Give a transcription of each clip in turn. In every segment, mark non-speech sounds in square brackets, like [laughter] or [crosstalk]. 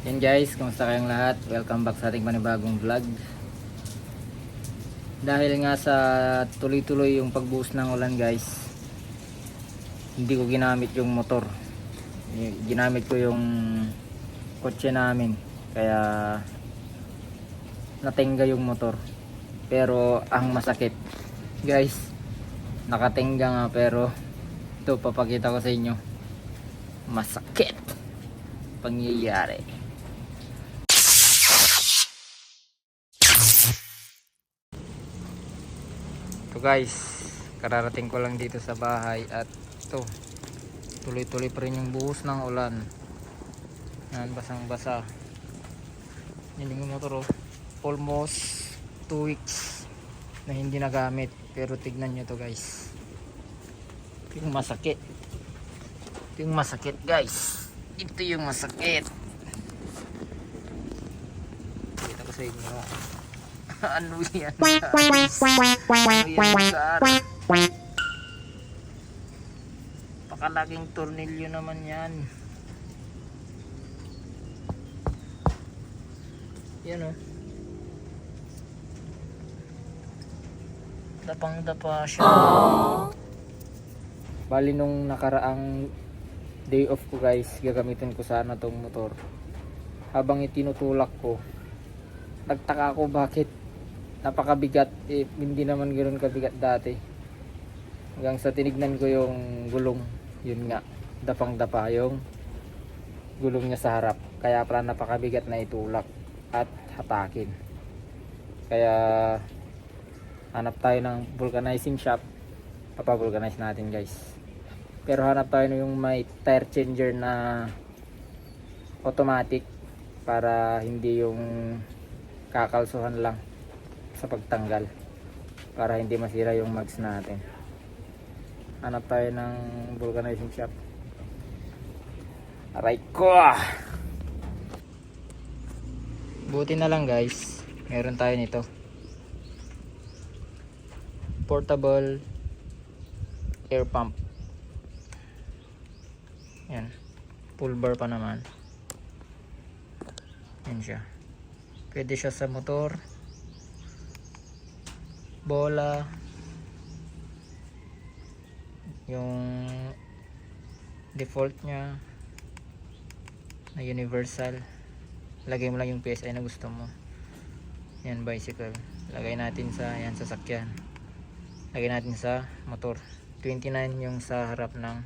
Yan guys, kumusta kayong lahat? Welcome back sa ating panibagong vlog. Dahil nga sa tuloy-tuloy yung pagbuhos ng ulan guys, hindi ko ginamit yung motor. Ginamit ko yung kotse namin. Kaya natingga yung motor. Pero ang masakit, guys, nakatingga nga pero ito papakita ko sa inyo. Masakit pangyayari. So guys, kararating ko lang dito sa bahay at ito, tuloy-tuloy pa rin yung buhos ng ulan. Yan, basang-basa. Yan yung motor. Almost 2 weeks na hindi nagamit. Pero tignan nyo to guys. Ito yung masakit. Ito yung masakit guys. Ito yung masakit. Kita ko sa inyo. [laughs] ano yan? Ano yan guys? Pakalaking tornilyo naman yan. Yan oh. Dapang dapa siya. Bali nung nakaraang day off ko guys, gagamitin ko sana tong motor. Habang itinutulak ko, nagtaka ako bakit napakabigat eh, hindi naman ganoon kabigat dati. Hanggang sa tinignan ko yung gulong, yun nga, dapang dapa yung gulong niya sa harap. Kaya pala napakabigat na itulak at hatakin. Kaya hanap tayo ng vulcanizing shop. Papavulcanize natin guys. Pero hanap tayo ng yung may tire changer na automatic para hindi yung kakalsuhan lang sa pagtanggal para hindi masira yung mags natin. Hanap tayo ng vulcanizing shop. Aray ko! ah! Buti na lang guys, meron tayo nito. Portable air pump. Yan. Full bar pa naman. Yan siya. Pwede siya sa motor. Bola. Yung default niya na universal. Lagay mo lang yung PSI na gusto mo. Yan bicycle. Lagay natin sa yan sasakyan. Lagay natin sa motor. 29 yung sa harap ng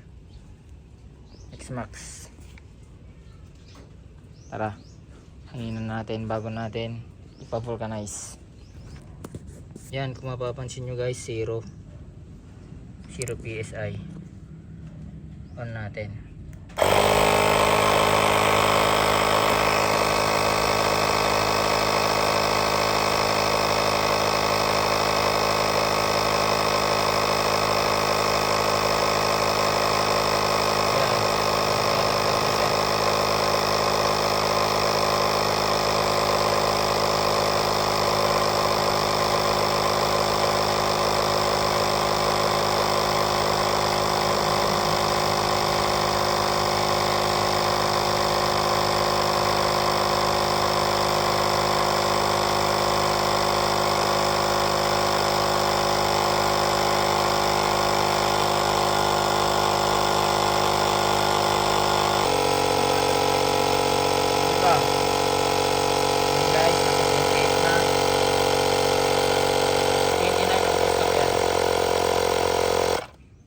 X-Max. Tara. Hanginan natin bago natin ipa-vulcanize yan kung mapapansin nyo guys 0 0 PSI on natin Diba? Ayan guys, nasa 28 na. 29 ang gusto yan.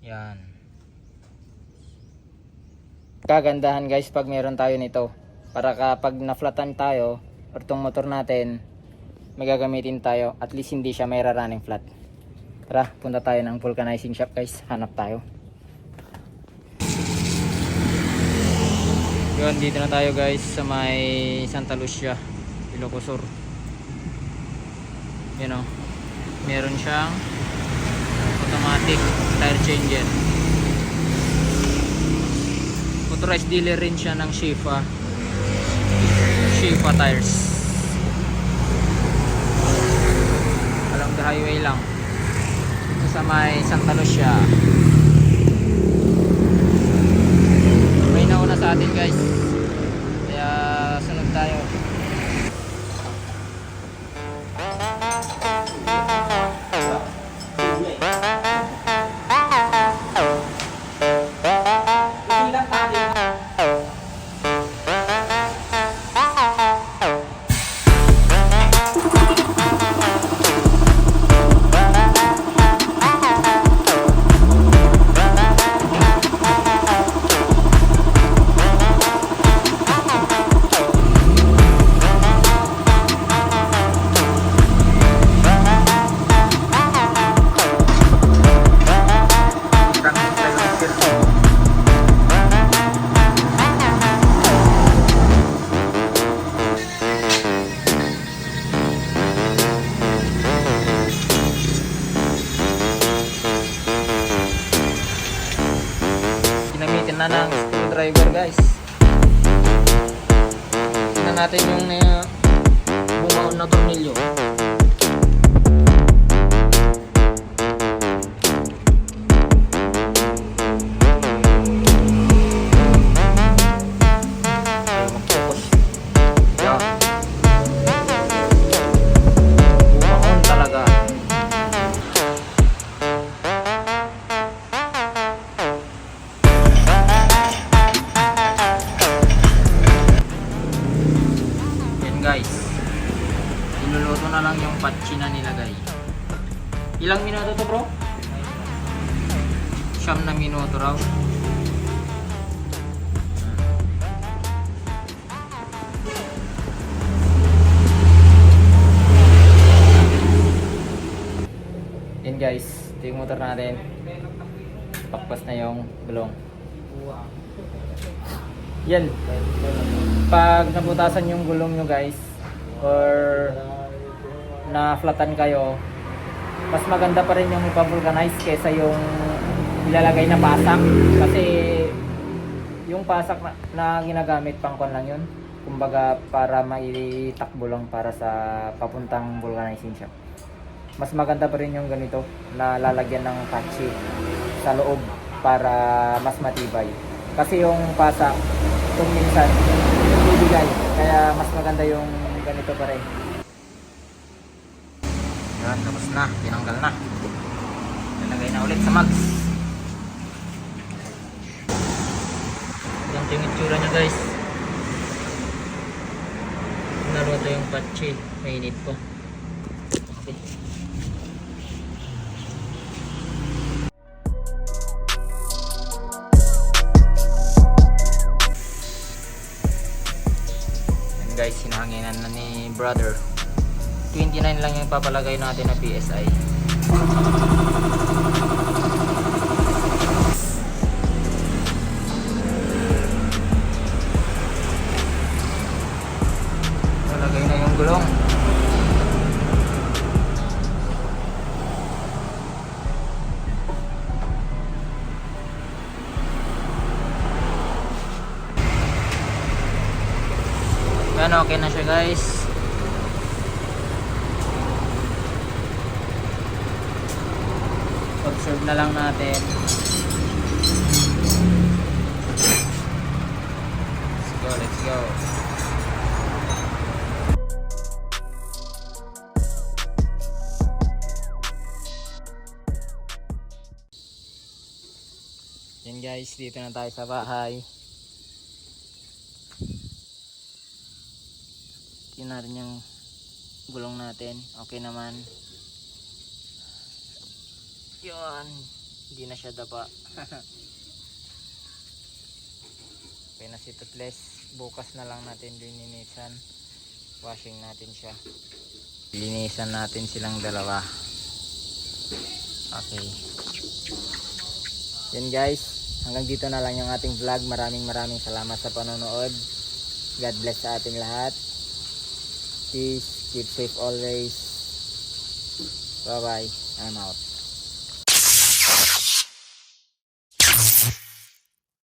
Yan. Kagandahan guys pag meron tayo nito. Para kapag na-flatan tayo, or tong motor natin, may gagamitin tayo. At least hindi siya may running flat. Tara, punta tayo ng vulcanizing shop guys. Hanap tayo. Yun, dito na tayo guys sa may Santa Lucia, Ilocosur. Yun o. Meron siyang automatic tire changer. Authorized dealer rin siya ng Shifa. Shifa tires. Along the highway lang. Ito sa may Santa Lucia. May nauna sa atin guys. Ilang minuto to bro? Siyam na minuto raw. Yan guys, ito yung motor natin. Pakpas na yung gulong. Yan. Pag nabutasan yung gulong nyo guys, or na-flatan kayo, mas maganda pa rin yung ipavulcanize kesa yung ilalagay na pasak. Kasi yung pasak na, na ginagamit pang kon lang yun. Kumbaga para maitakbo lang para sa papuntang vulcanizing shop. Mas maganda pa rin yung ganito na lalagyan ng patchy sa loob para mas matibay. Kasi yung pasak, kung minsan, bibigay. Kaya mas maganda yung ganito pa rin. Yan, tapos na. Tinanggal na. Nalagay na ulit sa mags. Ganito yung itsura niya guys. Naluto yung patchy. Mainit pa. Okay. Guys, hinahanginan na ni brother. 29 lang yung papalagay natin na PSI. Nalagay na yung gulong. Yan, okay na siya guys. Observe na lang natin. Let's go, let's go. Yan guys, dito na tayo sa bahay. Tingnan natin yung gulong natin. Okay naman. Yun. Hindi na siya daba. [laughs] okay na si Tutles. Bukas na lang natin linisan. Washing natin siya. Linisan natin silang dalawa. Okay. Yan guys. Hanggang dito na lang yung ating vlog. Maraming maraming salamat sa panonood. God bless sa ating lahat. Peace. Keep safe always. Bye bye. I'm out.